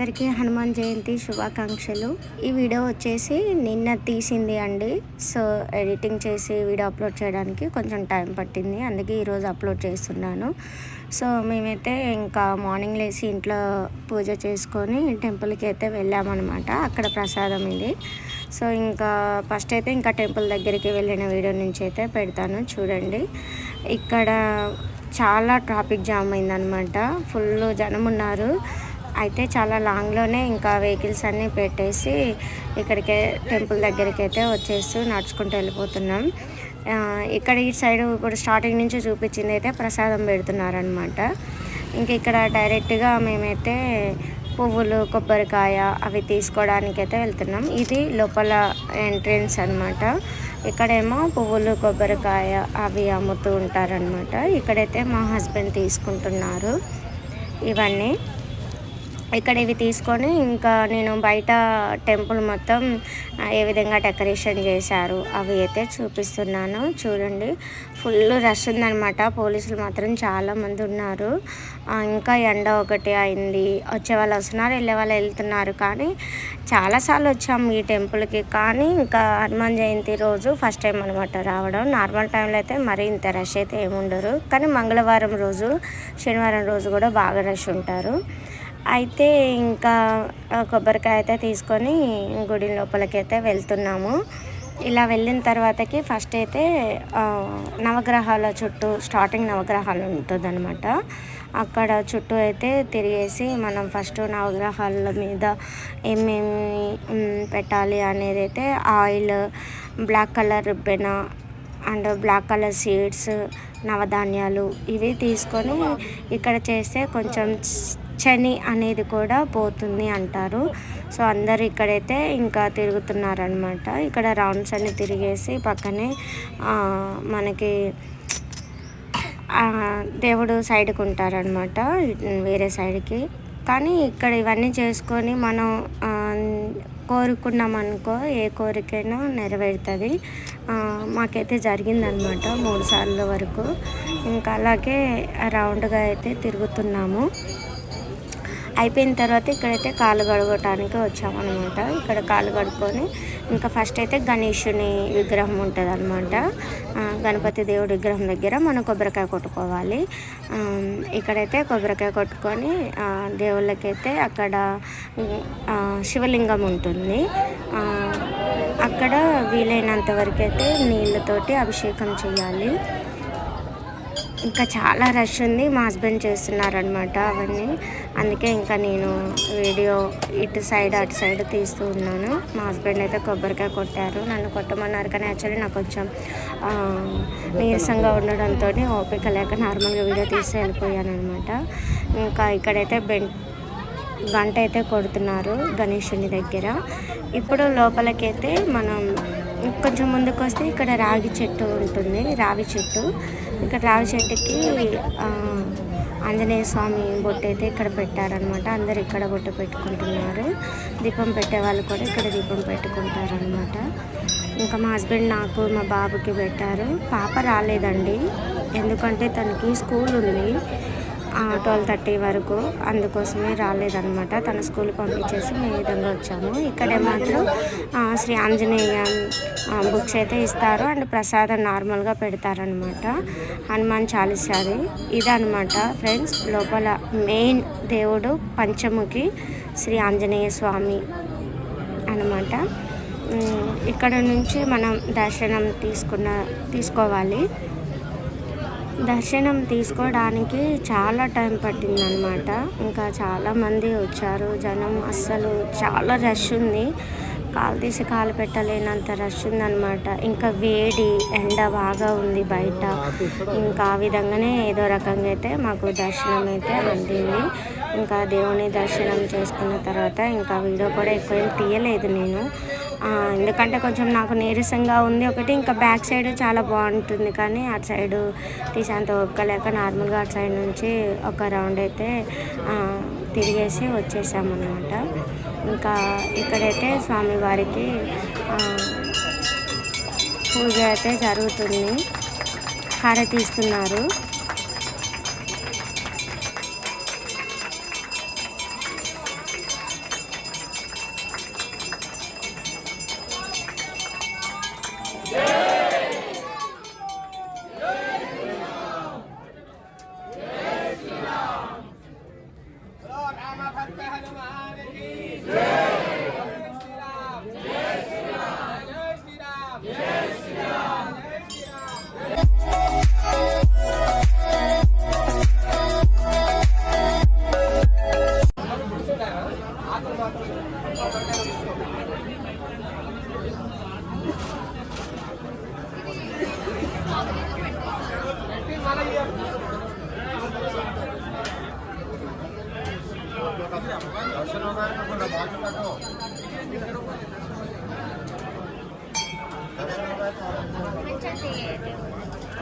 అందరికీ హనుమాన్ జయంతి శుభాకాంక్షలు. ఈ వీడియో వచ్చేసి నిన్న తీసింది అండి. సో ఎడిటింగ్ చేసి వీడియో అప్లోడ్ చేయడానికి కొంచెం టైం పట్టింది. అందుకే ఈరోజు అప్లోడ్ చేస్తున్నాను. సో మేమైతే ఇంకా మార్నింగ్ లేచి ఇంట్లో పూజ చేసుకొని టెంపుల్కి అయితే వెళ్ళామన్నమాట. అక్కడ ప్రసాదం ఇది. సో ఇంకా ఫస్ట్ అయితే ఇంకా టెంపుల్ దగ్గరికి వెళ్ళిన వీడియో నుంచి అయితే పెడతాను. చూడండి. ఇక్కడ చాలా ట్రాఫిక్ జామ్ అయిందనమాట ఫుల్ జనం ఉన్నారు. అయితే చాలా లాంగ్లోనే ఇంకా వెహికల్స్ అన్నీ పెట్టేసి ఇక్కడికే టెంపుల్ దగ్గరికి అయితే వచ్చేస్తూ నడుచుకుంటూ వెళ్ళిపోతున్నాం. ఇక్కడ ఈ సైడ్ ఇప్పుడు స్టార్టింగ్ నుంచి చూపించింది అయితే ప్రసాదం పెడుతున్నారనమాట ఇంక ఇక్కడ డైరెక్ట్గా మేమైతే పువ్వులు కొబ్బరికాయ అవి తీసుకోవడానికి అయితే వెళ్తున్నాం. ఇది లోపల ఎంట్రన్స్ అనమాట ఇక్కడేమో పువ్వులు కొబ్బరికాయ అవి అమ్ముతూ ఉంటారనమాట ఇక్కడైతే మా హస్బెండ్ తీసుకుంటున్నారు. ఇవన్నీ. ఇక్కడ ఇవి తీసుకొని ఇంకా నేను బయట టెంపుల్ మొత్తం ఏ విధంగా డెకరేషన్ చేశారు అవి అయితే చూపిస్తున్నాను. చూడండి ఫుల్ రష్ ఉందనమాట పోలీసులు మాత్రం చాలామంది ఉన్నారు. ఇంకా ఎండ ఒకటి అయింది. వచ్చే వాళ్ళు వస్తున్నారు వెళ్ళే వాళ్ళు వెళ్తున్నారు. కానీ చాలాసార్లు వచ్చాము ఈ టెంపుల్కి. కానీ ఇంకా హనుమాన్ జయంతి రోజు ఫస్ట్ టైం అనమాట రావడం. నార్మల్ టైంలో అయితే మరీ ఇంత రష్ అయితే ఏముండరు కానీ మంగళవారం రోజు శనివారం రోజు కూడా బాగా రష్ ఉంటారు. అయితే ఇంకా కొబ్బరికాయ అయితే తీసుకొని గుడి లోపలికి అయితే వెళ్తున్నాము. ఇలా వెళ్ళిన తర్వాతకి ఫస్ట్ అయితే నవగ్రహాల చుట్టూ స్టార్టింగ్ నవగ్రహాలు ఉంటుందన్నమాట. అక్కడ చుట్టూ అయితే తిరిగేసి మనం ఫస్ట్ నవగ్రహాల మీద ఏమేమి పెట్టాలి అనేది అయితే oil black colour ribbon and black colour seeds నవధాన్యాలు ఇవి తీసుకొని ఇక్కడ చేస్తే కొంచెం చని అనేది కూడా పోతుంది అంటారు. సో అందరు ఇక్కడైతే ఇంకా తిరుగుతున్నారనమాట ఇక్కడ రౌండ్స్ అన్ని తిరిగేసి పక్కనే మనకి దేవుడు సైడ్కి ఉంటారనమాట వేరే సైడ్కి. కానీ ఇక్కడ ఇవన్నీ చేసుకొని మనం కోరుకున్నామనుకో కోరుకున్నాం అనుకో ఏ కోరికైనా నెరవేరుతుంది. మాకైతే జరిగిందనమాట మూడు సార్లు వరకు. ఇంకా అలాగే రౌండ్గా అయితే తిరుగుతున్నాము. అయిపోయిన తర్వాత ఇక్కడైతే కాలు కడుగటానికి వచ్చామన్నమాట. ఇక్కడ కాలు కడుక్కొని ఇంకా ఫస్ట్ అయితే గణేషుని విగ్రహం ఉంటుంది అనమాట గణపతి దేవుడి విగ్రహం దగ్గర మనం కొబ్బరికాయ కొట్టుకోవాలి. ఇక్కడైతే కొబ్బరికాయ కొట్టుకొని దేవుళ్ళకైతే అక్కడ శివలింగం ఉంటుంది. అక్కడ వీలైనంత వరకు అయితే నీళ్ళతోటి అభిషేకం చేయాలి ఇంకా చాలా రష్ ఉంది. మా హస్బెండ్ చేస్తున్నారనమాట అవన్నీ. అందుకే ఇంకా నేను వీడియో ఇటు సైడ్ అటు సైడ్ తీస్తూ ఉన్నాను. మా హస్బెండ్ అయితే కొబ్బరికాయ కొట్టారు. నన్ను కొట్టమన్నారు కానీ యాక్చువల్లీ నాకు కొంచెం నీరసంగా ఉండడంతో ఓపిక లేక నార్మల్గా వీడియో తీసి వెళ్ళిపోయాను అనమాట ఇంకా ఇక్కడైతే బెంట్ గంట అయితే కొడుతున్నారు గణేషుని దగ్గర. ఇప్పుడు లోపలికైతే మనం కొంచెం ముందుకు వస్తే ఇక్కడ రాగి చెట్టు ఉంటుంది. రావి చెట్టు. ఇక్కడ రావి చెట్టుకి ఆంజనేయ స్వామి బొట్టు అయితే ఇక్కడ పెట్టారనమాట అందరు ఇక్కడ బొట్టు పెట్టుకుంటున్నారు. దీపం పెట్టే వాళ్ళు కూడా ఇక్కడ దీపం పెట్టుకుంటారనమాట ఇంకా మా హస్బెండ్ నాకు మా బాబుకి పెట్టారు. పాప రాలేదండి. ఎందుకంటే తనకి స్కూల్ ఉంది. ట్వెల్వ్ థర్టీ వరకు అందుకోసమే రాలేదనమాట తన స్కూల్ పంపించేసి మేము ఈ విధంగా వచ్చాము. ఇక్కడే మాత్రం శ్రీ ఆంజనేయ బుక్స్ అయితే ఇస్తారు. అండ్ ప్రసాదం నార్మల్గా పెడతారనమాట హనుమాన్ చాలీసాది. ఇదనమాట ఫ్రెండ్స్ లోపల మెయిన్ దేవుడు పంచముఖి శ్రీ ఆంజనేయ స్వామి అనమాట ఇక్కడ నుంచి మనం దర్శనం తీసుకున్న తీసుకోవాలి. దర్శనం తీసుకోవడానికి చాలా టైం పట్టిందనమాట ఇంకా చాలామంది వచ్చారు. జనం అస్సలు చాలా రష్ ఉంది. కాలు తీసి కాలు పెట్టలేనంత రష్ ఉందన్నమాట. ఇంకా వేడి ఎండ బాగా ఉంది బయట. ఇంకా ఆ విధంగానే ఏదో రకంగా అయితే మాకు దర్శనం అయితే అందింది. ఇంకా దేవుని దర్శనం చేసుకున్న తర్వాత ఇంకా వీడియో కూడా ఎక్కువ ఏం తీయలేదు నేను. ఎందుకంటే కొంచెం నాకు నీరసంగా ఉంది ఒకటి ఇంకా బ్యాక్ సైడ్ చాలా బాగుంటుంది కానీ అటు సైడ్ తీసేంత ఓపిక నార్మల్గా అటు సైడ్ నుంచి ఒక రౌండ్ అయితే తిరిగేసి వచ్చేసామన్నమాట. ఇంకా ఇక్కడైతే స్వామివారికి పూజ అయితే జరుగుతుంది. హారతి ఇస్తున్నారు.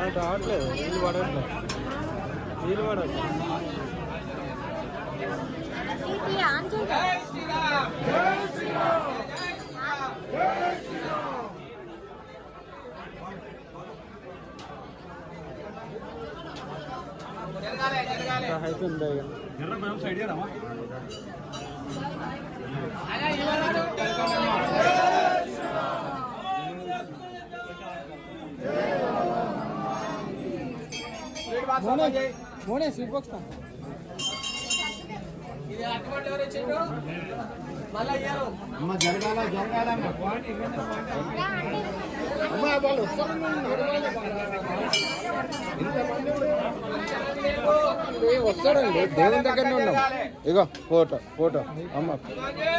అటు రావట్లేదు నీళ్ళు పడట్లేదు. నీళ్ళు పడట్లేదు. అయిపోయింది ఇక. మోనే స్వీట్ బాక్స్ అమ్మ జరగాల జరగాల అమ్మ? వాళ్ళు వస్తాడండి. దేవుని దగ్గరనే ఉన్నాం. ఇగో ఫోటో ఫోటో. అమ్మ. ఫోటో.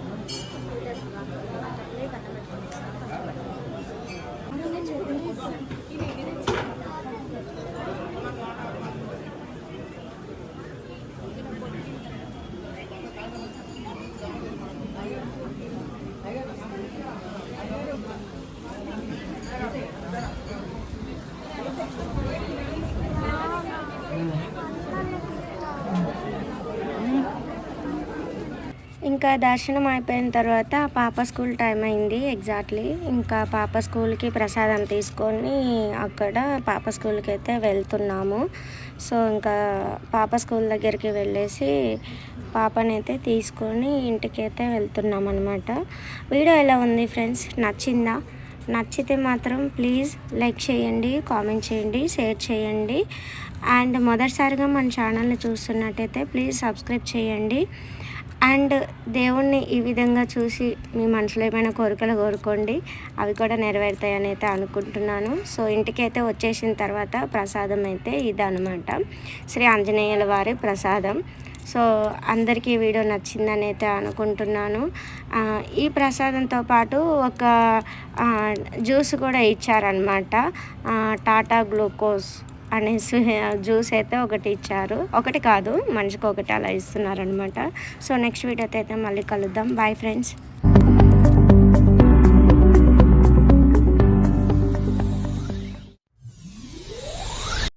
ఇంకా దర్శనం అయిపోయిన తర్వాత పాప స్కూల్ టైం అయింది ఎగ్జాక్ట్లీ. ఇంకా పాప స్కూల్కి ప్రసాదం తీసుకొని అక్కడ పాప స్కూల్కి అయితే వెళ్తున్నాము. సో ఇంకా పాప స్కూల్ దగ్గరికి వెళ్ళేసి పాపనైతే తీసుకొని ఇంటికి అయితే వెళ్తున్నాం అనమాట వీడియో ఎలా ఉంది ఫ్రెండ్స్? నచ్చిందా? నచ్చితే మాత్రం ప్లీజ్ లైక్ చేయండి కామెంట్ చేయండి షేర్ చేయండి. అండ్ మొదటిసారిగా మన ఛానల్ని చూస్తున్నట్టయితే ప్లీజ్ సబ్స్క్రైబ్ చేయండి. అండ్ దేవుణ్ణి ఈ విధంగా చూసి మీ మనసులో ఏమైనా కోరికలు కోరుకోండి అవి కూడా నెరవేరుతాయని అయితే అనుకుంటున్నాను. సో ఇంటికి అయితే వచ్చేసిన తర్వాత ప్రసాదం అయితే ఇదనమాట శ్రీ ఆంజనేయుల వారి ప్రసాదం. సో అందరికీ వీడియో నచ్చిందని అయితే అనుకుంటున్నాను. ఈ ప్రసాదంతో పాటు ఒక జ్యూస్ కూడా ఇచ్చారనమాట టాటా గ్లూకోజ్. అనేసి జ్యూస్ అయితే ఒకటి ఇచ్చారు. ఒకటి కాదు మనిషికి ఒకటి అలా ఇస్తున్నారనమాట సో నెక్స్ట్ వీడియోతో అయితే మళ్ళీ కలుద్దాం. Bye friends